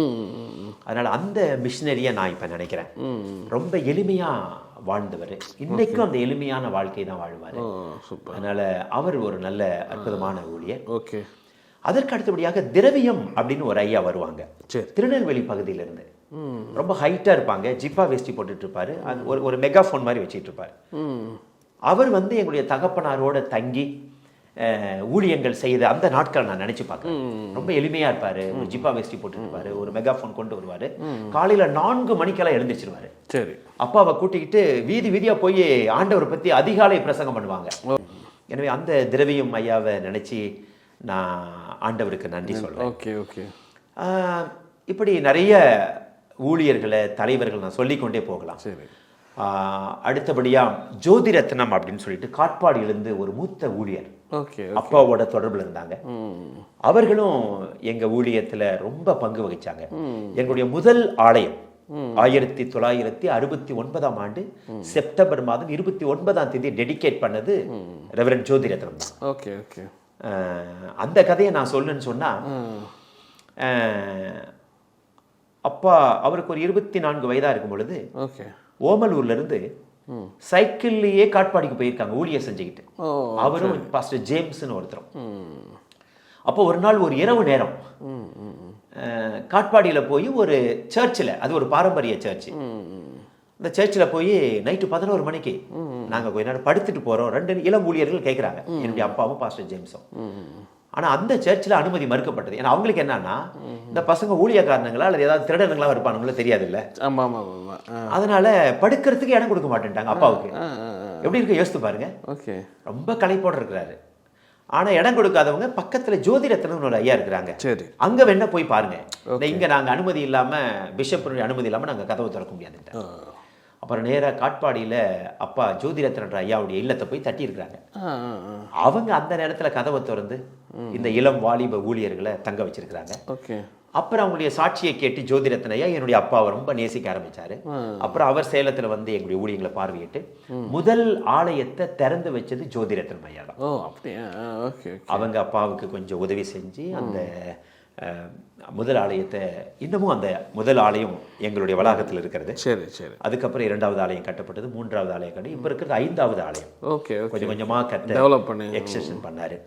அதனால அந்த மிஷினரியை நான் இப்ப நினைக்கிறேன். ரொம்ப எளிமையா வாழ்ந்தவர். இன்னைக்கும் அந்த எளிமையான வாழ்க்கை தான் வாழ்வாரு. அதனால அவர் ஒரு நல்ல அற்புதமான ஊழியர். ஓகே. அதற்கு அடுத்தபடியாக திரவியம் அப்படின்னு ஒரு ஐயா வருவாங்க. திருநெல்வேலி பகுதியில இருந்து ரொம்ப ஹைட்டா இருப்பாங்க. ஜிப்பா வேஷ்டி போட்டுட்டு இருப்பாரு. அது ஒரு ஒரு மெகாஃபோன் மாதிரி வச்சிட்டு இருப்பாரு. அவர் வந்து எங்களுடைய தகப்பனாரோட தங்கி ஊழியங்கள் செய்த அந்த நாட்கள் நான் நினைச்சு பார்க்கிறேன். ரொம்ப எளிமையா இருப்பாரு. ஒரு ஜிப்பா வேஷ்டி போட்டுருப்பாரு ஒரு மெகாஃபோன் கொண்டு வருவாரு. காலையில நான்கு மணிக்கெல்லாம் எழுந்திருச்சிருவாரு. சரி. அப்பாவை கூட்டிக்கிட்டு வீதி வீதியா போய் ஆண்டவரை பத்தி அதிகாலை பிரசங்கம் பண்ணுவாங்க. எனவே அந்த திரவியம் ஐயாவை நினைச்சு நான் ஆண்டவருக்கு நன்றி சொல்றேன். Okay okay. இப்படி நிறைய ஊழியர்களை தலைவர்கள் நான் சொல்லிக்கொண்டே போகலாம். சரி. ஆஹ் அடுத்தபடியா ஜோதிரத்னம் அப்படின்னு சொல்லிட்டு காட்பாடியிலிருந்து ஒரு மூத்த ஊழியர். ஓகே அப்பாவோட தொடர்புல இருந்தாங்க. அவர்களும் எங்க ஊழியத்துல ரொம்ப பங்கு வகிச்சாங்க. எங்களுடைய முதல் ஆலயம் ஆயிரத்தி தொள்ளாயிரத்தி அறுபத்தி ஒன்பதாம் ஆண்டு செப்டம்பர் மாதம் இருபத்தி ஒன்பதாம் தேதி டெடிகேட் பண்ணது ரெவரன் ஜோதிரத்னம். தான் ஓகே. ஓகே அந்த கதையை நான் சொல்லுன்னு சொன்னா அப்பா அவருக்கு ஒரு இருபத்தி நான்கு வயதா இருக்கும் பொழுது ஓகே. ஓமலூர்ல இருந்து சைக்கிள்லயே காட்பாடிக்கு போயிருக்காங்க ஊழியர் செஞ்சுக்கிட்டு. அவரும் பாஸ்டர் ஜேம்ஸ்னு ஒருத்தரும். அப்போ ஒரு நாள் ஒரு இரவு நேரம் காட்பாடியில போய் ஒரு சர்ச்சில் அது ஒரு பாரம்பரிய சர்ச். இந்த சர்ச்சில் போய் நைட்டு பதினோரு மணிக்கு நாங்க கொஞ்ச நேரம் படுத்துட்டு போறோம். ரெண்டு இளம் ஊழியர்கள் கேட்குறாங்க என்னுடைய அப்பாவும் பாஸ்டர் ஜேம்ஸும் ஆனா அந்த சர்ச்சில் அனுமதி மறுக்கப்பட்டது. ஏன்னா அவங்களுக்கு என்னன்னா இந்த பசங்க ஊழியக்காரனுங்களா அல்லது ஏதாவது திருடனுங்களா இருப்பானுங்களோ தெரியாது இல்ல ஆமாம் ஆமாம் அதனால படுக்கிறதுக்கு இடம் கொடுக்க மாட்டேன்ட்டாங்க அப்பாவுக்கு. எப்படி இருக்கு? யோசித்து பாருங்க. ஓகே. ரொம்ப களைப்போட இருக்கிறாரு. ஆனா இடம் கொடுக்காதவங்க பக்கத்துல ஜோதிரத்னம்னு ஒரு ஐயா இருக்கிறாங்க. சரி. அங்க வேணா போய் பாருங்க. இங்க நாங்க அனுமதி இல்லாம பிஷப் அனுமதி இல்லாம நாங்க கதவை திறக்க முடியாதுன்ட்டு அப்புறம் நேரா காட்பாடியில அப்பா ஜோதிரத்னன்ற ஐயாவுடைய இல்லத்தை போய் தட்டி இருக்கிறாங்க ஆ ஆ ஆ. அவங்க அந்த நேரத்துல கதவை திறந்து இந்த இளம் வாலிப ஊழியர்களை தங்க வச்சிருக்கிறாங்க. ஓகே. அப்புறம் அவங்களுடைய சாட்சியை கேட்டு ஜோதிரத்ன ஐயா என்னுடைய அப்பாவை ரொம்ப நேசிக்க ஆரம்பிச்சாரு. அப்புறம் அவர் சேலத்துல வந்து எங்களுடைய ஊழியங்களை பார்வையிட்டு முதல் ஆலயத்தை திறந்து வச்சது ஜோதிரத்னம் ஐயா தான். ஓ அப்படியா? ஆ, ஓகே ஓகே. அவங்க அப்பாவுக்கு கொஞ்சம் உதவி செஞ்சு அந்த முதல் ஆலயத்தை இன்னமும் அந்த முதல் ஆலயம் எங்களுடைய வளாகத்தில் இருக்கிறது. சரி சரி. அதுக்கப்புறம் இரண்டாவது ஆலயம் கட்டப்பட்டது மூன்றாவது ஆலயம் கட்டி இப்போ இருக்கிறது ஐந்தாவது ஆலயம். ஓகே கொஞ்சம் கொஞ்சமா கட்ட டெவலப் பண்ணி. எக்ஸ்டென்ஷன் பண்ணாரு.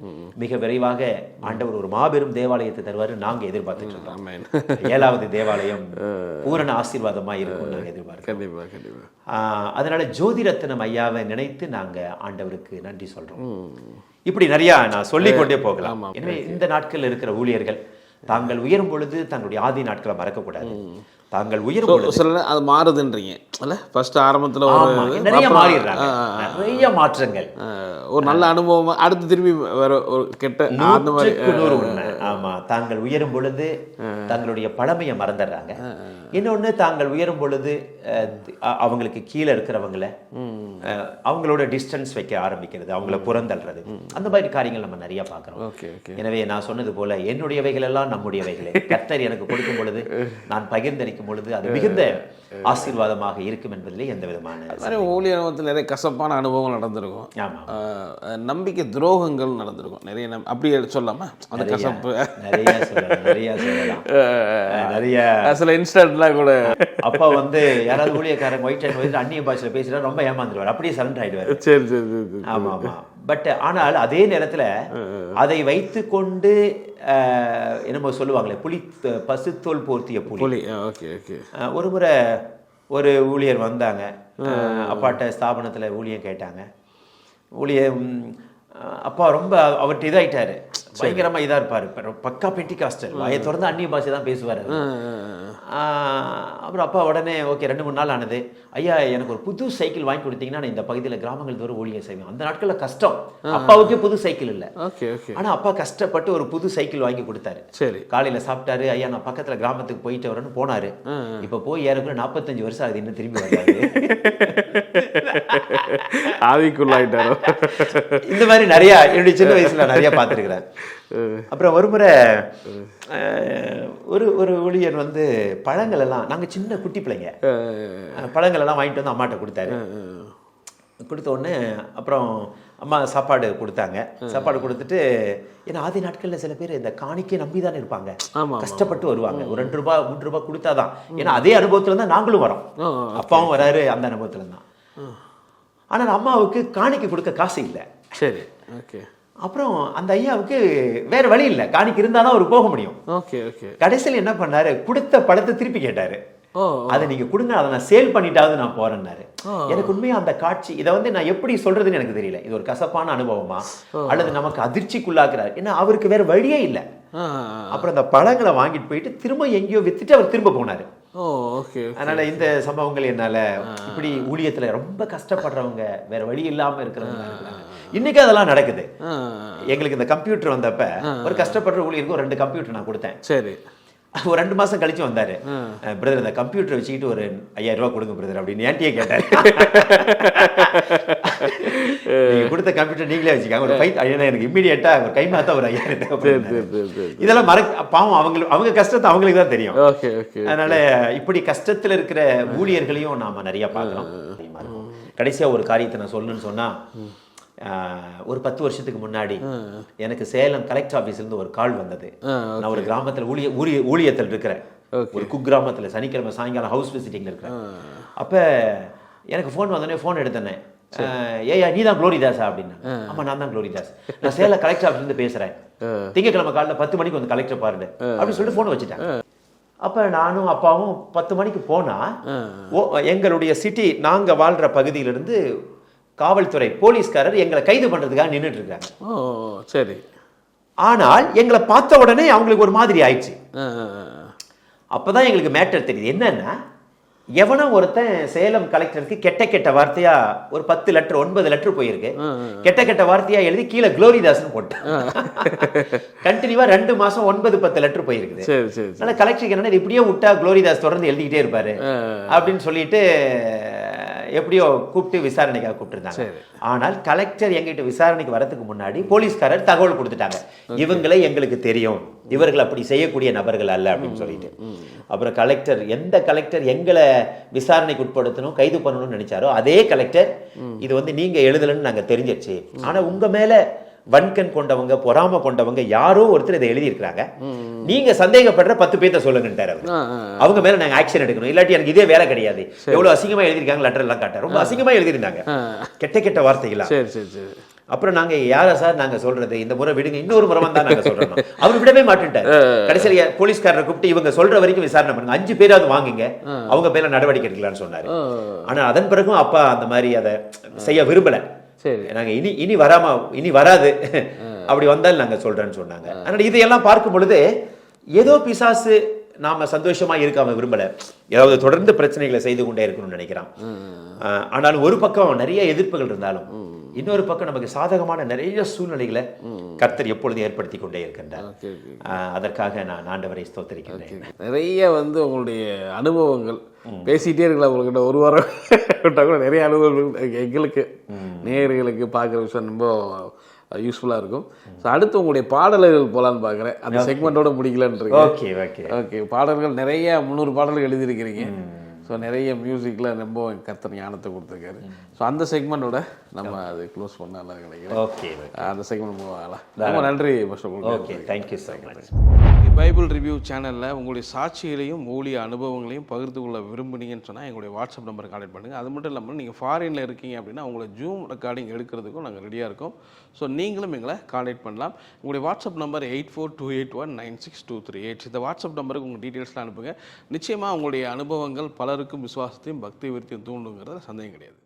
மிக விரைவாக ஆண்டவர் ஒரு மாபெரும் தேவாலயத்தை தருவாரு நாங்க எதிர்பார்த்துட்டு இருக்கோம். ஏழாவது தேவாலயம் பூரண ஆசீர்வாதமா இருக்கும் நாங்க எதிர்பார்க்கிறோம். அதனால ஜோதிரத்னம் ஐயாவை நினைத்து நாங்க ஆண்டவருக்கு நன்றி சொல்றோம். இப்படி நிறைய நான் சொல்லிக் கொண்டே போகலாம். எனவே இந்த நாட்கள்ல இருக்கிற ஊழியர்கள் தாங்கள் உயரும் பொழுது தங்களுடைய ஆதி நாட்களை மறக்கக்கூடாது. தாங்கள் நேரம் அது மாறுதுன்றீங்க. இல்ல ஃபர்ஸ்ட் ஆரம்பத்துல ஒரு நிறைய மாறிடுறாங்க. நிறைய மாற்றங்கள். ஒரு நல்ல அனுபவம் அடுத்து திரும்பி வேற ஒரு கெட்ட அந்த மாதிரி நூறு உண்மை. ஆமா தாங்கள் உயரும் பொழுது தங்களுடைய பழமையை மறந்துடுறாங்க. இன்னொன்னு தாங்கள் உயரும் பொழுது அவங்களுக்கு கீழே இருக்கிறவங்கள அவங்களோட டிஸ்டன்ஸ் வைக்க ஆரம்பிக்கிறது அவங்கள புறந்தள்ளுறது. அந்த மாதிரி காரியங்கள் நம்ம நிறைய பார்க்குறோம். எனவே நான் சொன்னது போல என்னுடையவைகள் எல்லாம் நம்முடையவைகளே. கர்த்தர் எனக்கு கொடுக்கும் பொழுது நான் பகிர்ந்தளிக்கும் பொழுது அது மிகுந்த ஆசீர்வாதமாக இருக்கும் என்பதிலே எந்த விதமான ஊழிய அனுபவத்தில் நிறைய கசப்பான அனுபவங்கள் நடந்திருக்கும். ஆமா ஆ, நம்பிக்கை துரோகங்கள் நடந்திருக்கும். நிறைய நம் அப்படி சொல்லாமா அந்த கசப்பு. நிறைய நிறைய நிறைய. சில இன்ஸ்டன்ட்லாம் கூட. அப்பா வந்து யாராவது ஊழியக்காரங்க ஒயிட் அண்ட் ஒயிட் அந்நிய பாஷையில் பேசினா ரொம்ப ஏமாந்துருவார். அப்படியே சரண்டர் ஆயிடுவார். சரி சரி. ஆமா ஆமா பட் ஆனால் அதே நேரத்துல அதை வைத்துக்கொண்டு அஹ், என்னமோ சொல்லுவாங்களே புலி பசுத்தோல் போர்த்திய புலி. புலி ஓகே ஓகே. ஒரு முறை ஒரு ஊழியர் வந்தாங்க. அப்பாட்ட ஸ்தாபனத்துல ஊழியம் கேட்டாங்க. ஊழியம் அப்பா ரொம்ப அவர்கிட்ட இதாயிட்டாரு. பயங்கரமா இதா இருப்பாரு. பக்கா பெட்டி காஸ்டல் வாயை திறந்து அந்நிய பாஷை தான் பேசுவார் அப்புறம் அப்பா உடனே ஓகே ரெண்டு மூணு நாள் ஆனது. ஐயா எனக்கு ஒரு புது சைக்கிள் வாங்கி கொடுத்தீங்கன்னா நான் இந்த பகுதியில் கிராமங்கள் தோறும் ஊழியம் செய்வேன். அந்த நாட்களில் கஷ்டம். அப்பாவுக்கே புது சைக்கிள் இல்லை. Okay okay. ஆனா அப்பா கஷ்டப்பட்டு ஒரு புது சைக்கிள் வாங்கி கொடுத்தாரு. சரி. காலையில சாப்பிட்டாரு. ஐயா நான் பக்கத்துல கிராமத்துக்கு போயிட்டு வரேன்னு போனாரு. இப்ப போய் ஏறக்குள்ள நாற்பத்தஞ்சு வருஷம் ஆகுது இன்னும் திரும்பி வராது ஆவிக்குள்ளாயிட்டாரோ? இந்த மாதிரி நிறைய என்னுடைய சின்ன வயசுல நிறைய பார்த்துருக்கிறேன். அப்புறம் ஒரு முறை அஹ், ஒரு ஒரு ஊழியர் வந்து பழங்கள் எல்லாம் நாங்க சின்ன குட்டி பிள்ளைங்க. பழங்கள் எல்லாம் வாங்கிட்டு வந்து அம்மாட்ட கொடுத்தாரு. கொடுத்த உடனே அப்புறம் அம்மா சாப்பாடு கொடுத்தாங்க. சாப்பாடு கொடுத்துட்டு ஏன்னா ஆதி நாட்கள்ல சில பேர் இந்த காணிக்கை நம்பி தானே இருப்பாங்க கஷ்டப்பட்டு வருவாங்க. ஒரு ரெண்டு ரூபாய் மூன்று ரூபாய் கொடுத்தாதான். ஏன்னா அதே அனுபவத்துல தான் நாங்களும் வரோம். அப்பாவும் வராரு அந்த அனுபவத்துல தான். ஆனா அம்மாவுக்கு காணிக்கை கொடுக்க காசு இல்லை. சரி ஓகே. அப்புறம் அந்த ஐயாவுக்கு வேற வழி இல்லை. காணிக்கை இருந்தாதான் அவர் போக முடியும். Okay okay. கடைசியில் என்ன பண்ணாரு? கொடுத்த படத்தை திருப்பி கேட்டாரு. அதை நீங்க கொடுங்க அதை நான் சேல் பண்ணிட்டாவது நான் போறேன்னாரு. எனக்கு உண்மையா அந்த காட்சி இதை வந்து நான் எப்படி சொல்றதுன்னு எனக்கு தெரியல. இது ஒரு கசப்பான அனுபவமா? அல்லது நமக்கு அதிர்ச்சிக்குள்ளாக்குறாரு? ஏன்னா அவருக்கு வேற வழியே இல்லை. அப்புறம் அந்த பழங்களை வாங்கிட்டு போயிட்டு திரும்ப எங்கேயோ வித்துட்டு அவர் திரும்ப போனாரு. ஓகே அதனால இந்த சம்பவங்கள் என்னால இப்படி ஊழியத்துல ரொம்ப கஷ்டப்படுறவங்க வேற வழி இல்லாம இருக்கிறவங்க. இன்னைக்கு அதெல்லாம் நடக்குது. எங்களுக்கு இந்த கம்ப்யூட்டர் வந்தப்ப ஒரு கஷ்டப்படுற ஊழியருக்கு ஒரு ரெண்டு கம்ப்யூட்டர் நான் கொடுத்தேன். சரி. ஒரு ரெண்டு மாசம் கழிச்சு வந்தாரு. பிரதர் இந்த கம்ப்யூட்டர் வச்சுக்கிட்டு ஒரு ஐயாயிரம் ரூபாய் கொடுங்க பிரதர் அப்படின்னு என்கிட்டயே கேட்டாரு. கொடுத்த கம்ப்யூட்டர் நீங்களே வச்சுக்காங்க. ஒரு ஃபைவ் ஐயா எனக்கு இம்மிடியட்டா ஒரு கை மாத்தா ஒரு ஐயாயிரம் இதெல்லாம் மறக்க பாவம் அவங்க அவங்க கஷ்டத்தை அவங்களுக்கு தான் தெரியும். அதனால இப்படி கஷ்டத்துல இருக்கிற ஊழியர்களையும் நாம நிறைய பார்க்கலாம் அதிகமா இருக்கும். கடைசியா ஒரு காரியத்தை நான் சொல்லணும்னு சொன்னா ஆஹ், ஒரு பத்து வருஷத்துக்கு முன்னாடி எனக்கு சேலம் கலெக்டர் ஆபீஸ்ல இருந்து ஒரு கால் வந்தது. நான் ஒரு கிராமத்துல ஊழிய ஊழிய ஊழியத்தில் இருக்கிறேன். ஒரு குக்கிராமத்துல சனிக்கிழமை சாயங்காலம் ஹவுஸ் விசிட்டிங்ல இருக்கிறேன். அப்ப எனக்கு ஃபோன் வந்தோடனே ஃபோன் எடுத்தேனே. ஏய்யா நீ தான் குளோரிதாஸா? அப்படின்னு ஆமா நான் தான் குளோரிதாஸ். நான் சேலம் கலெக்டர் ஆஃபீஸ்ல இருந்து பேசுறேன். திங்கக்கிழமை காலைல பத்து மணிக்கு வந்து கலெக்டர் பாருங்க அப்படின்னு சொல்லிட்டு ஃபோன் வச்சுட்டேன் அப்ப நானும் அப்பாவும் பத்து மணிக்கு போனா ஓ எங்களுடைய சிட்டி நாங்க வாழ்ற பகுதியிலிருந்து காவல்துறை போலீஸ்காரர் எங்களை கைது பண்றதுக்காக நின்னுட்டு இருக்காங்க. ஓ சரி. ஆனால் எங்களை பார்த்த உடனே அவங்களுக்கு ஒரு மாதிரி ஆயிடுச்சு. அப்பதான் எங்களுக்கு மேட்டர் தெரியுது. என்னன்னா எவனோ ஒருத்தன் சேலம் கலெக்டருக்கு கெட்ட கெட்ட வார்த்தையா ஒரு பத்து லெட்டர் ஒன்பது லெட்டர் போயிருக்கு. கெட்ட கெட்ட வார்த்தையா எழுதி கீழே குளோரிதாஸ்னு போட்டான். கண்டினியூவா ரெண்டு மாசம் ஒன்பது பத்து லெட்டர் போயிருக்குது. சரி சரி சரி. அதனால கலெக்டருக்கு என்னன்னா இப்படியே விட்டா குளோரிதாஸ் தொடர்ந்து எழுதிக்கிட்டே இருப்பாரு அப்படின்னு சொல்லிட்டு எப்படியோ கூப்பிட்டு விசாரணைக்காக கூப்பிட்டுருந்தாங்க. ஆனால் கலெக்டர் எங்கிட்ட விசாரணைக்கு வரதுக்கு முன்னாடி போலீஸ்காரர் தகவல் கொடுத்துட்டாங்க. இவங்களே எங்களுக்கு தெரியும். இவர்கள் அப்படி செய்யக்கூடிய நபர்கள் அல்ல அப்படின்னு சொல்லிட்டு. அப்புறம் கலெக்டர் எந்த கலெக்டர் எங்களை விசாரணைக்கு உட்படுத்தணும் கைது பண்ணணும்னு நினைச்சாரோ அதே கலெக்டர் இது வந்து நீங்க எழுதலன்னு நாங்க தெரிஞ்சிருச்சு. ஆனா உங்க மேல வன்கண் கொண்டவங்க பொறாம கொண்டவங்க யாரோ ஒருத்தர் இதை எழுதியிருக்கிறாங்க. நீங்க சந்தேகப்படுற பத்து பேர்த்த சொல்லுங்கன்ட்டார் அவர். அவங்க மேல நாங்க ஆக்ஷன் எடுக்கணும். இல்லாட்டி எனக்கு இதே வேலை கிடையாது. எவ்வளவு அசிங்கமா எழுதிருக்காங்க லெட்டர் எல்லாம் காட்ட. ரொம்ப அசிங்கமா எழுதிருந்தாங்க கெட்ட கெட்ட வார்த்தைகளா. அப்புறம் நாங்க யாரா சார் நாங்க சொல்றது? இந்த முறை விடுங்க. இன்னொரு முறை வந்தா நாங்க சொல்றோம். அவர் விடவே மாட்டேன்ட்டார். கடைசியில போலீஸ்காரரை கூப்பிட்டு இவங்க சொல்ற வரைக்கும் விசாரணை பண்ணுங்க. அஞ்சு பேராவது வாங்குங்க. அவங்க பேர்ல நடவடிக்கை எடுக்கலாம்னு சொன்னாரு. ஆனா அதன் பிறகும் அப்பா அந்த மாதிரி அதை செய்ய விரும்பல. சரி. நாங்க இனி இனி வராம இனி வராது. அப்படி வந்தால் நாங்க சொல்றேன்னு சொன்னாங்க. அதனால இதையெல்லாம் பார்க்கும் பொழுது ஏதோ பிசாசு நாம சந்தோஷமா இருக்காம விரும்பல. ஏதாவது தொடர்ந்து பிரச்சனைகளை செய்து கொண்டே இருக்கணும்னு நினைக்கிறான். ஆனாலும் ஒரு பக்கம் நிறைய எதிர்ப்புகள் இருந்தாலும் இன்னொரு பக்கம் நமக்கு சாதகமான நிறைய சூழ்நிலைகளை கர்த்தர் எப்பொழுதும் ஏற்படுத்தி கொண்டே இருக்கின்றார். அதற்காக நான் ஆண்டவரை ஸ்தோத்திரிக்கின்றேன். நிறைய வந்து உங்களுடைய அனுபவங்கள் பேசிட்டே இருக்கலாம் உங்கள்கிட்ட. ஒரு வாரம் கூட நிறைய அனுபவங்கள் இருக்கு. எங்களுக்கு நேயர்களுக்கு பார்க்குற விஷயம் ரொம்ப யூஸ்ஃபுல்லாக இருக்கும். ஸோ அடுத்து உங்களுடைய பாடல்கள் போகலான்னு பார்க்குறேன் அந்த செக்மெண்ட்டோட முடிக்கலான்னு இருக்கேன் ஓகே ஓகே ஓகே பாடல்கள் நிறைய முந்நூறு பாடல்கள் எழுதியிருக்கிறீங்க. ஸோ நிறைய மியூசிக்கில் ரொம்ப கர்த்தர் ஞானத்தை கொடுத்துருக்காரு. ஸோ அந்த செக்மெண்ட்டோட நம்ம அது க்ளோஸ் பண்ணலாம் நினைக்கிறேன். ஓகே அந்த செக்மெண்ட் போகலாம் ரொம்ப நன்றி okay thank you much Bible review சேனலில் உங்களுடைய சாட்சிகளையும் ஊழிய அனுபவங்களையும் பகிர்ந்து கொள்ள விரும்புனீங்கன்னு சொன்னால் எங்களுடைய வாட்ஸ்அப் நம்பர் கான்டாக்ட் பண்ணுங்கள் அது மட்டும் இல்லாமல் நீங்கள் ஃபாரினில் இருக்கீங்க அப்படின்னா உங்களை ஜூம் ரெக்கார்டிங் எடுக்கிறதுக்கும் நாங்கள் ரெடியாக இருக்கோம். ஸோ நீங்களும் எங்களை கான்டாக்ட் பண்ணலாம். உங்களுடைய WhatsApp number eight four two eight one nine six two three eight இந்த வாட்ஸ்அப் நம்பருக்கு உங்கள் டீட்டெயில்ஸ்லாம் அனுப்புங்க. நிச்சயமாக உங்களுடைய அனுபவங்கள் பலருக்கும் விசுவாசத்தையும் பக்தி விருத்தியும் தூண்டுங்கிறதுல சந்தேகம் கிடையாது.